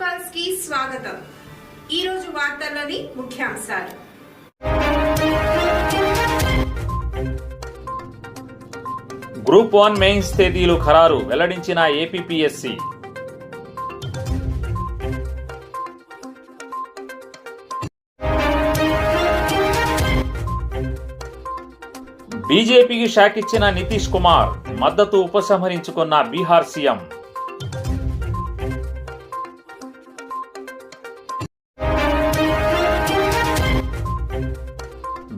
పల్స్కి స్వాగతం. ఈ రోజు వార్తల్లోని ముఖ్యాంశాలు. గ్రూప్ వన్ మెయిన్స్ తేదీలు ఖరారు వెల్లడించిన ఏపీపీఎస్సి బీజేపీకి షాక్ ఇచ్చిన నితీష్ కుమార్ మద్దతు ఉపసంహరించుకున్న Bihar CM.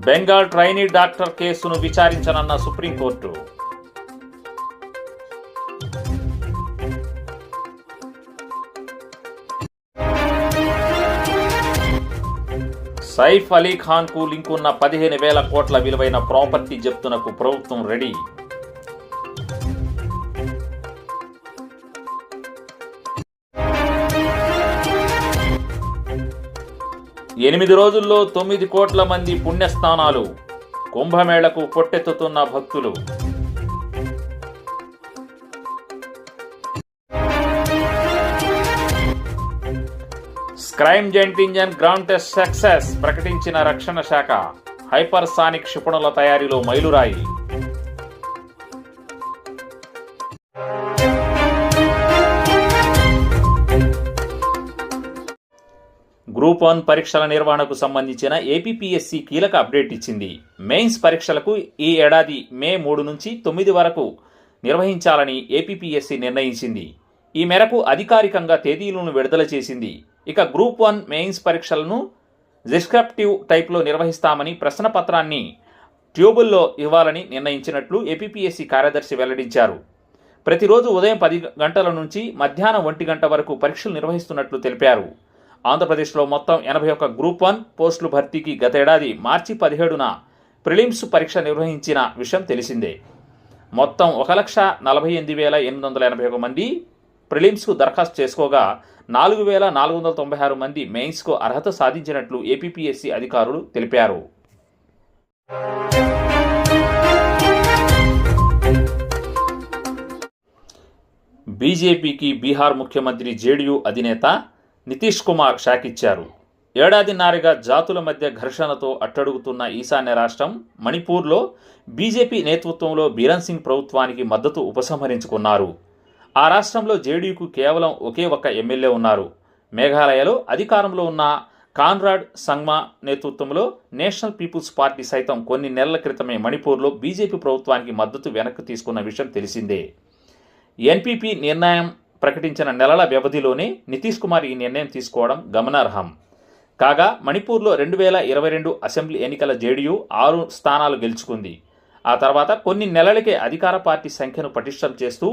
Bengal trainee doctor కేసును విచారించనున్న సుప్రీంకోర్టు. సైఫ్ అలీ ఖాన్కు లింక్ ఉన్న పదిహేను వేల కోట్ల విలువైన ప్రాపర్టీ జప్తునకు ప్రభుత్వం రెడీ. ఎనిమిది రోజుల్లో తొమ్మిది కోట్ల మంది పుణ్యస్థానాలు కుంభమేళకు పొట్టెత్తుతున్న భక్తులు. Scramjet engine ground test success ప్రకటించిన రక్షణ శాఖ హైపర్సానిక్ క్షిపణుల తయారీలో మైలురాయి. గ్రూప్ వన్ పరీక్షల నిర్వహణకు సంబంధించిన ఏపీపీఎస్సీ కీలక అప్డేట్ ఇచ్చింది. మెయిన్స్ పరీక్షలకు ఈ ఏడాది మే మూడు నుంచి తొమ్మిది వరకు నిర్వహించాలని ఏపీపీఎస్సీ నిర్ణయించింది. ఈ మేరకు అధికారికంగా తేదీలను విడుదల చేసింది. ఇక గ్రూప్ వన్ మెయిన్స్ పరీక్షలను డిస్క్రిప్టివ్ టైప్లో నిర్వహిస్తామని ప్రశ్నపత్రాన్ని ట్యూబుల్లో ఇవ్వాలని నిర్ణయించినట్లు ఏపీపీఎస్సీ కార్యదర్శి వెల్లడించారు. ప్రతిరోజు ఉదయం పది గంటల నుంచి మధ్యాహ్నం ఒంటి గంట వరకు పరీక్షలు నిర్వహిస్తున్నట్లు తెలిపారు. ఆంధ్రప్రదేశ్లో మొత్తం ఎనభై ఒక్క గ్రూప్ వన్ పోస్టుల భర్తీకి గతేడాది మార్చి పదిహేడున ప్రిలిమ్స్ పరీక్ష నిర్వహించిన విషయం తెలిసిందే. మొత్తం ఒక లక్ష నలభై ఎనిమిది వేల ఎనిమిది వందల ఎనభై ఒక మంది ప్రిలిమ్స్కు దరఖాస్తు చేసుకోగా నాలుగు వేల నాలుగు వందల తొంభై ఆరు మంది మెయిన్స్కు అర్హత సాధించినట్లు ఏపీపీఎస్సీ అధికారులు తెలిపారు. బీజేపీకి బీహార్ ముఖ్యమంత్రి జేడీయూ అధినేత నితీష్ కుమార్ షాకిచ్చారు. ఏడాదిన్నరగా జాతుల మధ్య ఘర్షణతో అట్టడుగుతున్న ఈశాన్య రాష్ట్రం మణిపూర్లో బీజేపీ నేతృత్వంలో బీరన్ సింగ్ ప్రభుత్వానికి మద్దతు ఉపసంహరించుకున్నారు. ఆ రాష్ట్రంలో జేడీయూకు కేవలం ఒకే ఒక్క ఎమ్మెల్యే ఉన్నారు. మేఘాలయలో అధికారంలో ఉన్న కాన్రాడ్ సంగ్మా నేతృత్వంలో నేషనల్ పీపుల్స్ పార్టీ సైతం కొన్ని నెలల క్రితమే మణిపూర్లో బీజేపీ ప్రభుత్వానికి మద్దతు వెనక్కి తీసుకున్న విషయం తెలిసిందే. ఎన్పీపీ నిర్ణయం ప్రకటించిన నెలల వ్యవధిలోనే నితీష్ కుమార్ ఈ నిర్ణయం తీసుకోవడం గమనార్హం. కాగా మణిపూర్లో రెండు వేల ఇరవై రెండు అసెంబ్లీ ఎన్నికల జేడీయూ ఆరు స్థానాలు గెలుచుకుంది. ఆ తర్వాత కొన్ని నెలలకే అధికార పార్టీ సంఖ్యను పటిష్టం చేస్తూ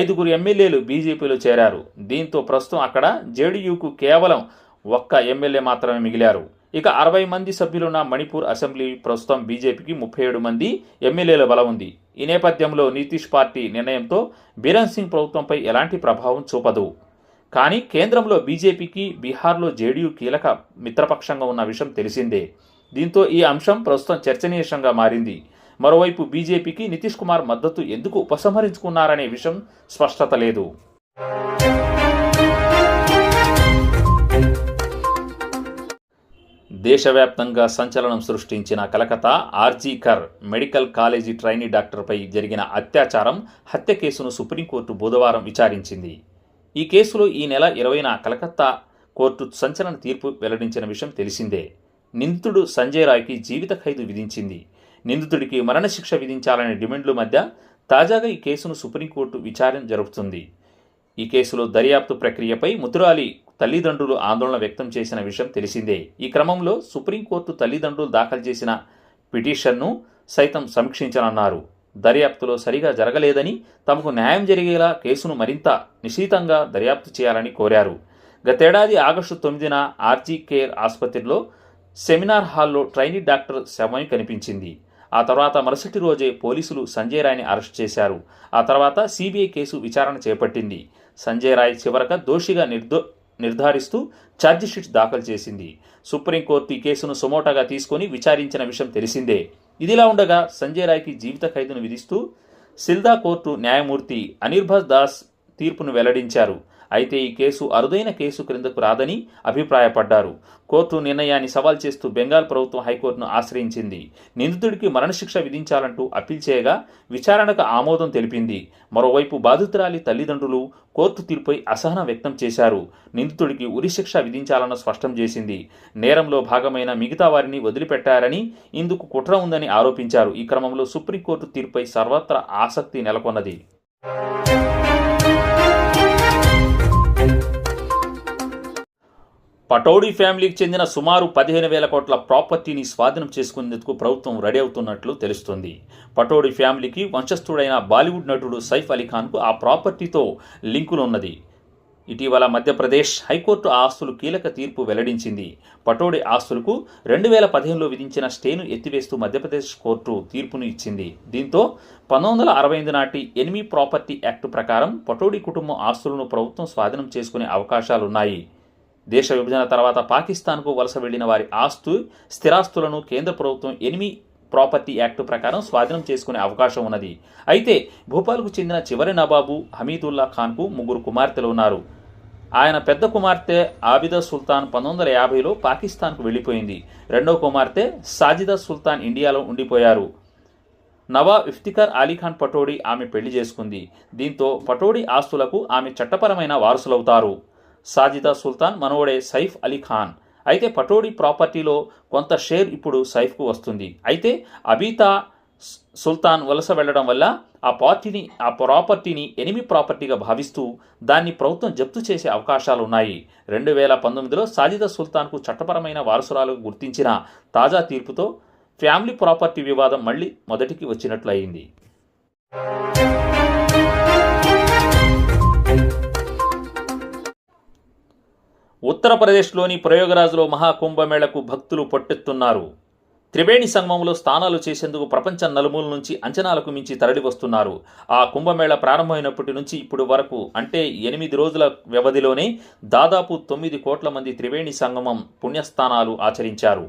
ఐదుగురు ఎమ్మెల్యేలు బీజేపీలో చేరారు. దీంతో ప్రస్తుతం అక్కడ జేడీయూకు కేవలం ఒక్క ఎమ్మెల్యే మాత్రమే మిగిలారు. ఇక అరవై మంది సభ్యులున్న మణిపూర్ అసెంబ్లీ ప్రస్తుతం బీజేపీకి ముప్పై ఏడు మంది ఎమ్మెల్యేల బలం ఉంది. ఈ నేపథ్యంలో నితీష్ పార్టీ నిర్ణయంతో బీరన్ సింగ్ ప్రభుత్వంపై ఎలాంటి ప్రభావం చూపదు. కానీ కేంద్రంలో బీజేపీకి బీహార్లో జేడీయూ కీలక మిత్రపక్షంగా ఉన్న విషయం తెలిసిందే. దీంతో ఈ అంశం ప్రస్తుతం చర్చనీయాంశంగా మారింది. మరోవైపు బీజేపీకి నితీష్ కుమార్ మద్దతు ఎందుకు ఉపసంహరించుకున్నారనే విషయం స్పష్టత లేదు. దేశవ్యాప్తంగా సంచలనం సృష్టించిన Calcutta RG Kar medical college trainee డాక్టర్పై జరిగిన అత్యాచారం హత్య కేసును సుప్రీంకోర్టు బుధవారం విచారించింది. ఈ కేసులో ఈ నెల ఇరవైన కలకత్తా కోర్టు సంచలన తీర్పు వెల్లడించిన విషయం తెలిసిందే. నిందితుడు సంజయ్ రాయ్కి జీవిత ఖైదు విధించింది. నిందితుడికి మరణశిక్ష విధించాలనే డిమాండ్ల మధ్య తాజాగా ఈ కేసును సుప్రీంకోర్టు విచారణ జరుపుతుంది. ఈ కేసులో దర్యాప్తు ప్రక్రియపై ముతురాలి తల్లిదండ్రులు ఆందోళన వ్యక్తం చేసిన విషయం తెలిసిందే. ఈ క్రమంలో సుప్రీంకోర్టు తల్లిదండ్రులు దాఖలు చేసిన పిటిషన్ను సైతం సమీక్షించనున్నారు. దర్యాప్తులో సరిగా జరగలేదని తమకు న్యాయం జరిగేలా కేసును మరింత నిశితంగా దర్యాప్తు చేయాలని కోరారు. గతేడాది ఆగస్టు తొమ్మిదిన ఆర్జీ కేర్ ఆసుపత్రిలో సెమినార్ హాల్లో ట్రైనీ డాక్టర్ శవమై కనిపించింది. ఆ తర్వాత మరుసటి రోజే పోలీసులు సంజయ్ రాయ్ని అరెస్ట్ చేశారు. ఆ తర్వాత సిబిఐ కేసు విచారణ చేపట్టింది. సంజయ్ రాయ్ చివరక దోషిగా నిర్దో నిర్ధారిస్తూ ఛార్జిషీట్ దాఖలు చేసింది. సుప్రీంకోర్టు ఈ కేసును సుమోటాగా తీసుకొని విచారించిన విషయం తెలిసిందే. ఇదిలా ఉండగా సంజయ్ రాయ్కి జీవిత ఖైదును విధిస్తూ సిల్దా కోర్టు న్యాయమూర్తి అనిర్భస్ దాస్ తీర్పును వెల్లడించారు. అయితే ఈ కేసు అరుదైన కేసు క్రిందకు రాదని అభిప్రాయపడ్డారు. కోర్టు నిర్ణయాన్ని సవాల్ చేస్తూ బెంగాల్ ప్రభుత్వం హైకోర్టును ఆశ్రయించింది. నిందితుడికి మరణశిక్ష విధించాలంటూ అప్పీల్ చేయగా విచారణకు ఆమోదం తెలిపింది. మరోవైపు బాధితురాలి తల్లిదండ్రులు కోర్టు తీర్పుపై అసహనం వ్యక్తం చేశారు. నిందితుడికి ఉరిశిక్ష విధించాలని స్పష్టం చేసింది. నేరంలో భాగమైన మిగతా వారిని వదిలిపెట్టారని ఇందుకు కుట్ర ఉందని ఆరోపించారు. ఈ క్రమంలో సుప్రీంకోర్టు తీర్పుపై సర్వత్రా ఆసక్తి నెలకొన్నది. పటౌడీ ఫ్యామిలీకి చెందిన సుమారు పదిహేను వేల కోట్ల ప్రాపర్టీని స్వాధీనం చేసుకునేందుకు ప్రభుత్వం రెడీ అవుతున్నట్లు తెలుస్తుంది. పటౌడీ ఫ్యామిలీకి వంశస్థుడైన బాలీవుడ్ నటుడు సైఫ్ అలీఖాన్కు ఆ ప్రాపర్టీతో లింకులు ఉన్నది. ఇటీవల మధ్యప్రదేశ్ హైకోర్టు ఆస్తులు కీలక తీర్పు వెల్లడించింది. పటోడి ఆస్తులకు రెండు వేల పదిహేనులో విధించిన స్టేను ఎత్తివేస్తూ మధ్యప్రదేశ్ కోర్టు తీర్పును ఇచ్చింది. దీంతో పంతొమ్మిది వందల అరవై ఐదు నాటి ఎనిమి ప్రాపర్టీ యాక్ట్ ప్రకారం పటోడి కుటుంబం ఆస్తులను ప్రభుత్వం స్వాధీనం చేసుకునే అవకాశాలున్నాయి. దేశ విభజన తర్వాత పాకిస్తాన్కు వలస వెళ్ళిన వారి ఆస్తు స్థిరాస్తులను కేంద్ర ప్రభుత్వం ఎనిమి ప్రాపర్టీ యాక్ట్ ప్రకారం స్వాధీనం చేసుకునే అవకాశం ఉన్నది. అయితే భోపాల్కు చెందిన చివరి నవాబు హమీదుల్లా ఖాన్కు ముగ్గురు కుమార్తెలు ఉన్నారు. ఆయన పెద్ద కుమార్తె ఆబిదా సుల్తాన్ పంతొమ్మిది వందల యాభైలో పాకిస్తాన్కు వెళ్ళిపోయింది. రెండవ కుమార్తె సాజిదా సుల్తాన్ ఇండియాలో ఉండిపోయారు. నవాబ్ ఇఫ్తిఖర్ అలీఖాన్ పటోడి ఆమె పెళ్ళి చేసుకుంది. దీంతో పటోడి ఆస్తులకు ఆమె చట్టపరమైన వారసులవుతారు. సాజిదా సుల్తాన్ మనవడే సైఫ్ అలీ ఖాన్. అయితే పటోడి ప్రాపర్టీలో కొంత షేర్ ఇప్పుడు సైఫ్కు వస్తుంది. అయితే అబీతా సుల్తాన్ వలస వెళ్ళడం వల్ల ఆ పార్టీని ఆ ప్రాపర్టీని ఎనిమి ప్రాపర్టీగా భావిస్తూ దాన్ని ప్రభుత్వం జప్తు చేసే అవకాశాలు ఉన్నాయి రెండు వేల పంతొమ్మిదిలో సాజిదా సుల్తాన్కు చట్టపరమైన వారసురాలుగా గుర్తించిన తాజా తీర్పుతో ఫ్యామిలీ ప్రాపర్టీ వివాదం మళ్ళీ మొదటికి వచ్చినట్లయింది. ఉత్తరప్రదేశ్లోని ప్రయోగరాజ్లో మహాకుంభమేళకు భక్తులు పొట్టెత్తున్నారు. త్రివేణి సంగమంలో స్థానాలు చేసేందుకు ప్రపంచ నలుమూల నుంచి అంచనాలకు మించి తరలివస్తున్నారు ఆ కుంభమేళ ప్రారంభమైనప్పటి నుంచి ఇప్పుడు వరకు అంటే ఎనిమిది రోజుల వ్యవధిలోనే దాదాపు తొమ్మిది కోట్ల మంది త్రివేణి సంగమం పుణ్యస్థానాలు ఆచరించారు.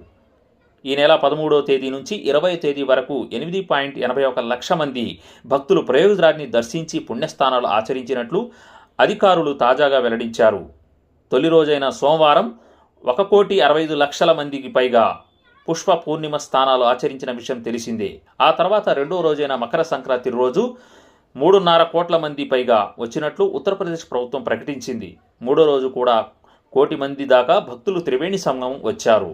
ఈ నెల పదమూడవ తేదీ నుంచి ఇరవై తేదీ వరకు ఎనిమిది పాయింట్ ఎనభై ఒక లక్ష మంది భక్తులు ప్రయోగరాజ్ని దర్శించి పుణ్యస్థానాలు ఆచరించినట్లు అధికారులు తాజాగా వెల్లడించారు. తొలి రోజైన సోమవారం ఒక కోటి అరవై ఐదు లక్షల మందికి పైగా పుష్ప పూర్ణిమ స్థానాలు ఆచరించిన విషయం తెలిసిందే. ఆ తర్వాత రెండో రోజైన మకర సంక్రాంతి రోజు మూడున్నర కోట్ల మంది పైగా వచ్చినట్లు ఉత్తరప్రదేశ్ ప్రభుత్వం ప్రకటించింది. మూడో రోజు కూడా కోటి మంది దాకా భక్తులు త్రివేణి సంఘం వచ్చారు.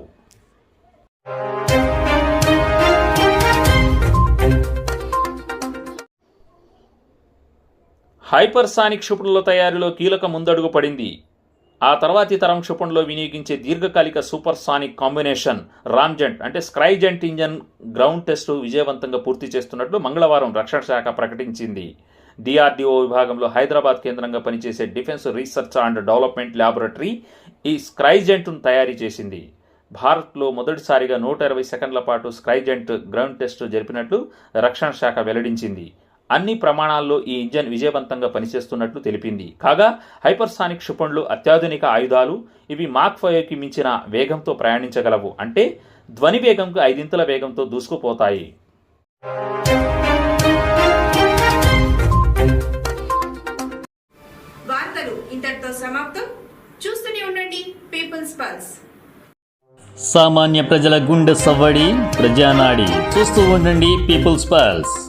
హైపర్సానిక్ క్షిపణుల తయారీలో కీలక ముందడుగు పడింది. ఆ తర్వాతి తరం క్షిపణిలో వినియోగించే దీర్ఘకాలిక సూపర్ సానిక్ కాంబినేషన్ రామ్జెంట్ అంటే స్క్రైజెంట్ ఇంజన్ గ్రౌండ్ టెస్టు విజయవంతంగా పూర్తి చేస్తున్నట్లు మంగళవారం రక్షణ శాఖ ప్రకటించింది. డిఆర్డీఓ విభాగంలో హైదరాబాద్ కేంద్రంగా పనిచేసే defence research and development laboratory ఈ స్క్రైజెంట్ను తయారీ చేసింది. భారత్లో మొదటిసారిగా నూట ఇరవై సెకండ్ల పాటు స్క్రైజెంట్ గ్రౌండ్ టెస్ట్ జరిపినట్లు రక్షణ శాఖ వెల్లడించింది. అన్ని ప్రమాణాల్లో ఈ ఇంజన్ విజయవంతంగా పనిచేస్తున్నట్లు తెలిపింది. కాగా హైపర్సానిక్ క్షిపణులు అత్యాధునిక ఆయుధాలు ఇవి మాక్ ఫైవ్కి మించిన వేగంతో ప్రయాణించగలవు. అంటే ధ్వని వేగంకు ఐదింతల వేగంతో దూసుకుపోతాయి. వార్తలు ఇంతటితో సమాప్తం. చూస్తూనే ఉండండి పీపుల్స్ పల్స్ సామాన్య ప్రజల గుండె సవ్వడి ప్రజానాడి. చూస్తూ ఉండండి పీపుల్స్ పల్స్